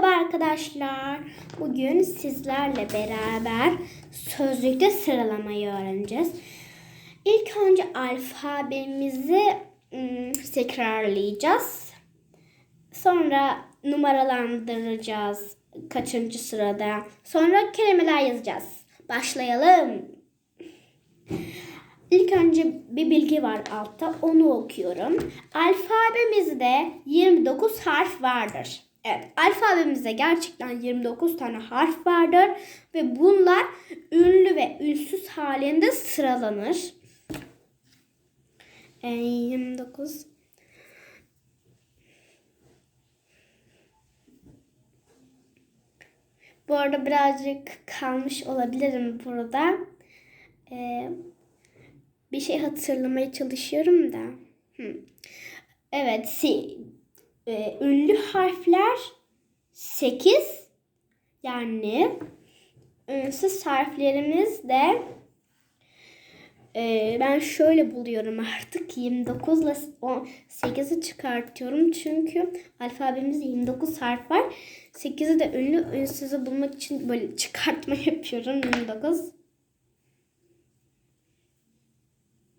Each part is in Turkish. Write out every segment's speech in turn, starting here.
Merhaba arkadaşlar. Bugün sizlerle beraber sözlükte sıralamayı öğreneceğiz. İlk önce alfabemizi ım, tekrarlayacağız. Sonra numaralandıracağız kaçıncı sırada. Sonra kelimeler yazacağız. Başlayalım. İlk önce bir bilgi var altta. Onu okuyorum. Alfabemizde 29 harf vardır. Evet, alfabemizde gerçekten 29 tane harf vardır ve bunlar ünlü ve ünsüz halinde sıralanır. Ee, 29 Bu arada birazcık kalmış olabilirim burada. Ee, bir şey hatırlamaya çalışıyorum da. Hı. Evet, si, e, ünlü harfler 8 yani ünsüz harflerimiz de e, ben şöyle buluyorum artık 29 ile 8'i çıkartıyorum çünkü alfabemizde 29 harf var. 8'i de ünlü ünsüzü bulmak için böyle çıkartma yapıyorum 29.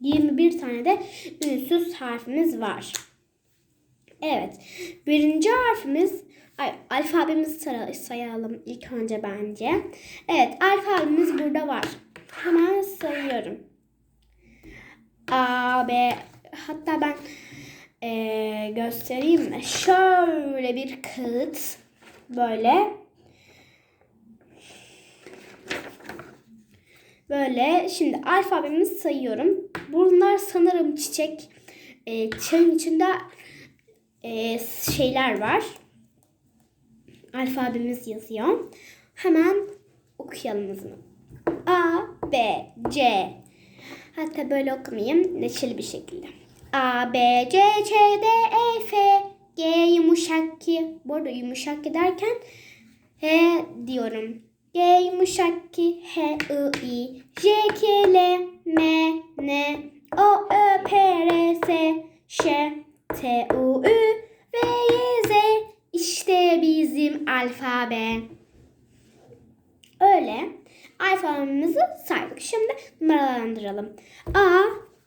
21 tane de ünsüz harfimiz var. Evet. Birinci harfimiz ay, alfabemizi say- sayalım ilk önce bence. Evet alfabemiz burada var. Hemen sayıyorum. A, B hatta ben eee, göstereyim mi? Şöyle bir kağıt böyle Böyle şimdi alfabemizi sayıyorum. Bunlar sanırım çiçek. E, çayın içinde e, şeyler var. Alfabemiz yazıyor. Hemen okuyalım hızını. A, B, C. Hatta böyle okumayayım. Neşeli bir şekilde. A, B, C, Ç, D, E, F, G, yumuşak ki. Bu arada yumuşak ki derken H diyorum. G yumuşak ki H, I, I, J, K, L, M, N, O, Ö, P, R, S, Ş, T, U, Ü, V, Y, Z. İşte bizim alfabe. Öyle. Alfabemizi saydık. Şimdi numaralandıralım. A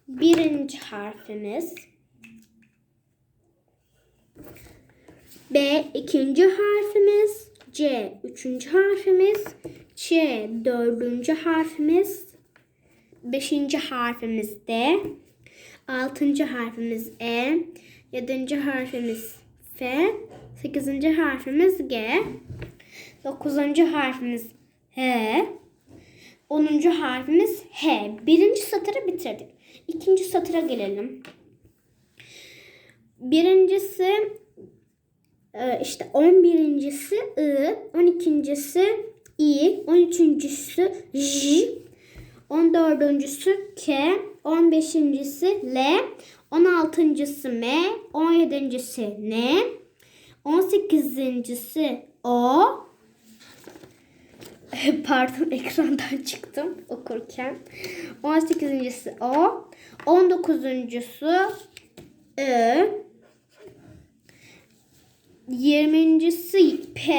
birinci harfimiz. B ikinci harfimiz. C üçüncü harfimiz. Ç dördüncü harfimiz. Beşinci harfimiz D. Altıncı harfimiz E. Yedinci harfimiz F. Sekizinci harfimiz G. Dokuzuncu harfimiz H. Onuncu harfimiz H. Birinci satırı bitirdik. İkinci satıra gelelim. Birincisi e, işte on birincisi I, on ikincisi I, on üçüncüsü J, on dördüncüsü K, on beşincisi L, on altıncısı M, on yedincisi N, on sekizincisi O, pardon ekrandan çıktım okurken. 18.si O. 19.sü Ö. 20.si P.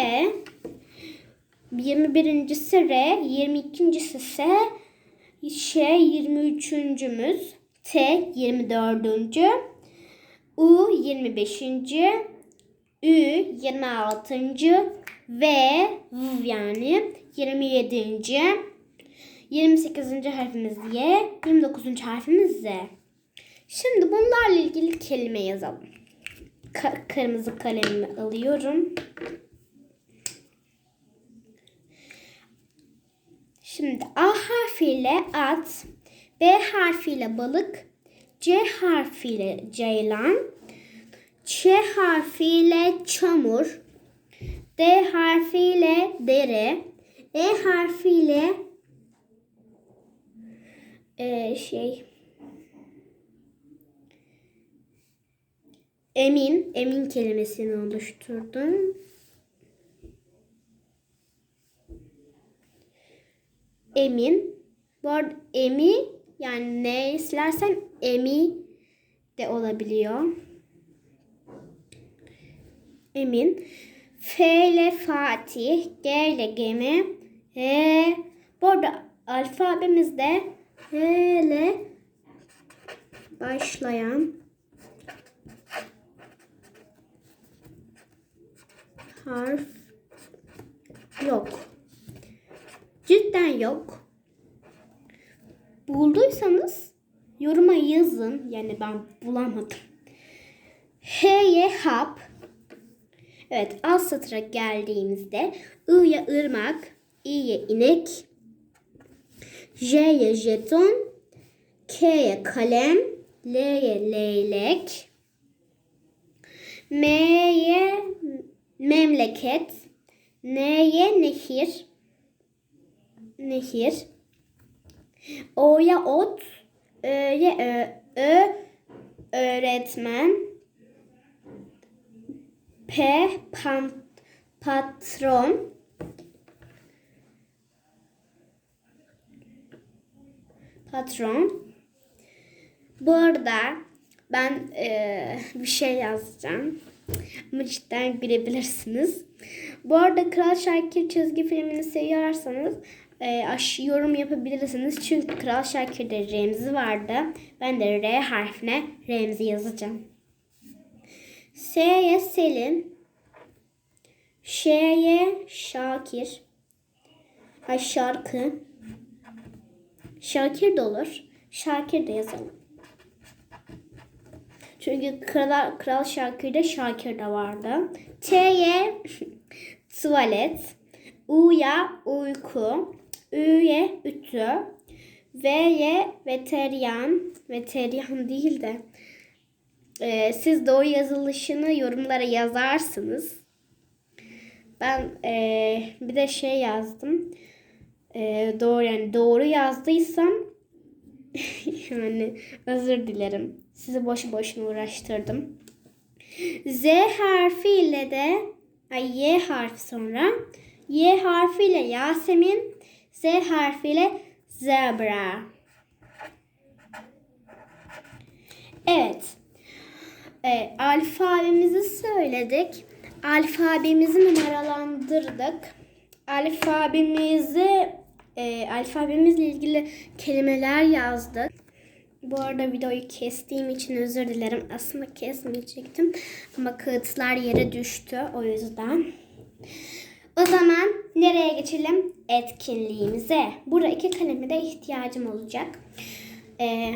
21.si R. 22.si S. Ş 23.müz. T 24. U 25. Ü 26. Ve V yani 27. 28. harfimiz Y, 29. harfimiz Z. Şimdi bunlarla ilgili kelime yazalım. Ka- kırmızı kalemimi alıyorum. Şimdi A harfiyle at, B harfiyle balık, C harfiyle ceylan, Ç harfiyle çamur, D harfiyle dere, E harfiyle e, şey emin, emin kelimesini oluşturdum. Emin. Bu arada emi yani ne silersen emi de olabiliyor. Emin. F ile Fatih, G ile gemi, E. Bu arada alfabemizde H ile başlayan harf yok. Cidden yok. Bulduysanız yoruma yazın. Yani ben bulamadım. H'ye hap. Evet alt satıra geldiğimizde I'ya ırmak, İ'ye inek, J'ye jeton, K'ye kalem, L'ye leylek, M'ye memleket, N'ye nehir, nehir, O'ya ot, Ö'ye ö, ö, öğretmen, P pan, patron, patron. Bu arada ben eee, bir şey yazacağım. Ama cidden bilebilirsiniz. Bu arada Kral Şakir çizgi filmini seviyorsanız eee, aş- yorum yapabilirsiniz. Çünkü Kral Şakir'de Remzi vardı. Ben de R harfine Remzi yazacağım. S'ye Selim. Ş'ye Şakir. Ay şarkı. Şakir de olur. Şakir de yazalım. Çünkü Kral, Kral Şakir'de Şakir de vardı. T'ye tuvalet. U'ya uyku. Ü'ye ütü. V'ye veteryan. Veteryan değil de. Ee, siz doğru yazılışını yorumlara yazarsınız. Ben ee, bir de şey yazdım. Ee, doğru yani doğru yazdıysam yani özür dilerim. Sizi boşu boşuna uğraştırdım. Z harfiyle de ay Y harfi sonra Y harfiyle Yasemin, Z harfiyle zebra. Evet. E, alfabemizi söyledik. Alfabemizi numaralandırdık. Alfabemizi e, alfabemizle ilgili kelimeler yazdık. Bu arada videoyu kestiğim için özür dilerim. Aslında kesmeyecektim. Ama kağıtlar yere düştü. O yüzden. O zaman nereye geçelim? Etkinliğimize. Burada iki kaleme de ihtiyacım olacak. Ee,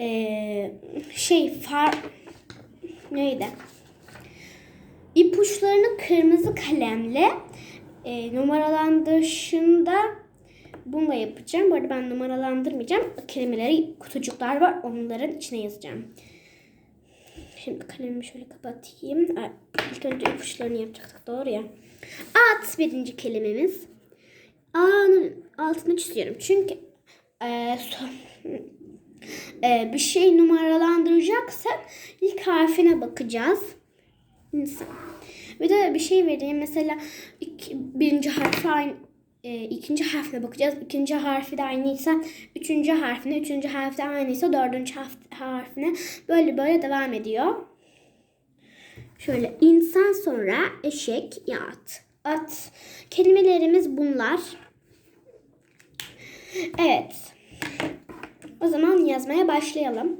ee, şey far neydi? İpuçlarını kırmızı kalemle e, numaralandırışında bununla yapacağım. Bu arada ben numaralandırmayacağım. Kelimeleri kutucuklar var. Onların içine yazacağım. Şimdi kalemimi şöyle kapatayım. İlk önce ipuçlarını yapacaktık. Doğru ya. At birinci kelimemiz. A'nın altını çiziyorum. Çünkü e, son- e, bir şey numaralandıracaksak ilk harfine bakacağız. İnsan. Bir de bir şey vereyim. Mesela iki, birinci harfi aynı, e, ikinci harfine bakacağız. İkinci harfi de aynıysa üçüncü harfine, üçüncü harfi de aynıysa dördüncü harf- harfine böyle böyle devam ediyor. Şöyle insan sonra eşek, at. At. Kelimelerimiz bunlar. Evet. O zaman yazmaya başlayalım.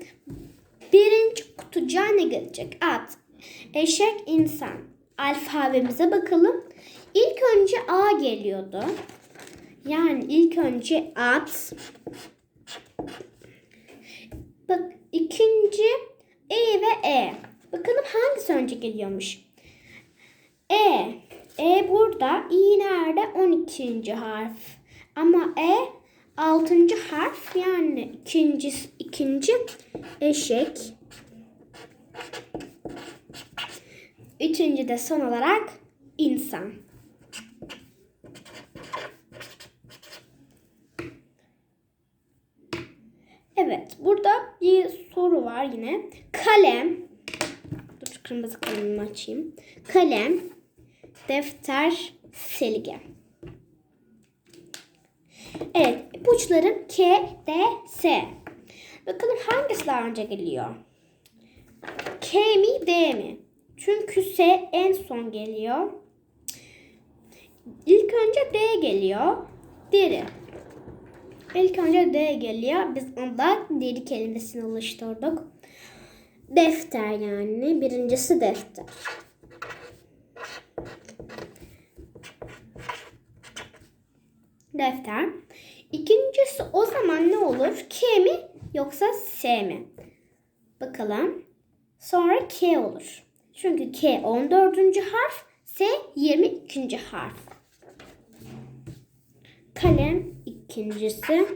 Birinci kutucuğa ne gelecek? At, eşek, insan. Alfabemize bakalım. İlk önce A geliyordu. Yani ilk önce at. Bak ikinci E ve E. Bakalım hangisi önce geliyormuş? E. E burada. İ nerede? 12. harf. Ama E 6. harf yani ikinci, ikinci eşek. Üçüncü de son olarak insan. Evet, burada bir soru var yine. Kalem. Kırmızı kalemimi açayım. Kalem, defter, silgi. Evet, ipuçlarım K, D, S. Bakalım hangisi daha önce geliyor? K mi, D mi? Çünkü S en son geliyor. İlk önce D geliyor. Deri. İlk önce D geliyor. Biz onda deri kelimesini oluşturduk. Defter yani. Birincisi defter. Defter. İkincisi o zaman ne olur? K mi yoksa S mi? Bakalım. Sonra K olur. Çünkü K 14. harf, S 22. harf. Kalem ikincisi.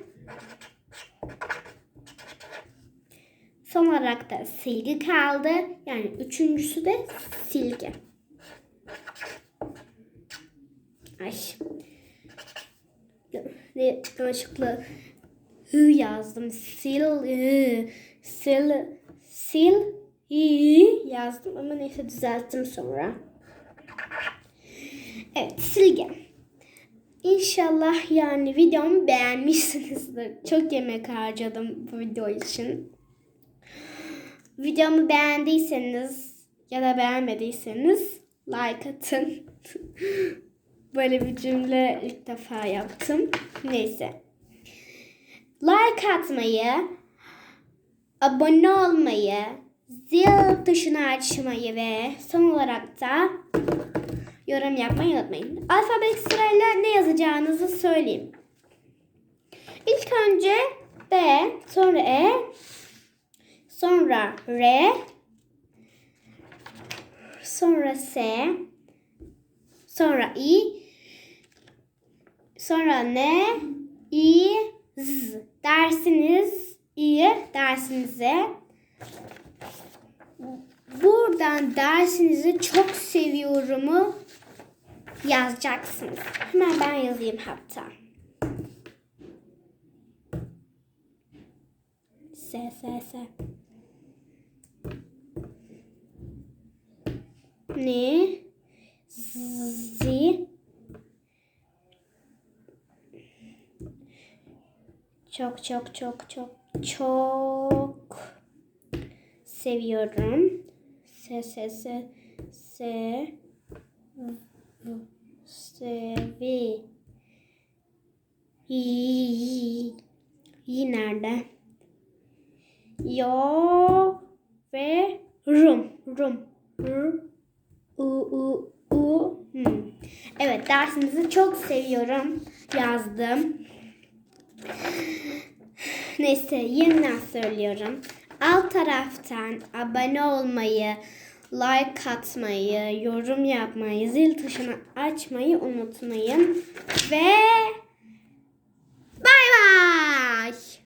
Son olarak da silgi kaldı. Yani üçüncüsü de silgi. Ay. Ne yanlışlıkla hı yazdım. Sil, hı, sil, sil, i yazdım ama neyse düzelttim sonra. Evet silgi. İnşallah yani videomu beğenmişsinizdir. Çok yemek harcadım bu video için. Videomu beğendiyseniz ya da beğenmediyseniz like atın. Böyle bir cümle ilk defa yaptım. Neyse. Like atmayı, abone olmayı, zil tuşunu açmayı ve son olarak da yorum yapmayı unutmayın. Alfabetik sırayla ne yazacağınızı söyleyeyim. İlk önce B, sonra E, sonra R, sonra S, sonra I, sonra N, I, Z. Dersiniz I dersinize buradan dersinizi çok seviyorumu yazacaksınız. Hemen ben yazayım hatta. S, S, S. Ne? Z. Çok çok çok çok çok seviyorum. S, S, S, S. Sevi. Y. Y nerede? Yo ve rum. Rum. R u, u. Hmm. Evet dersinizi çok seviyorum yazdım. Neyse yeniden söylüyorum. Alt taraftan abone olmayı, like atmayı, yorum yapmayı, zil tuşunu açmayı unutmayın. Ve bay bay.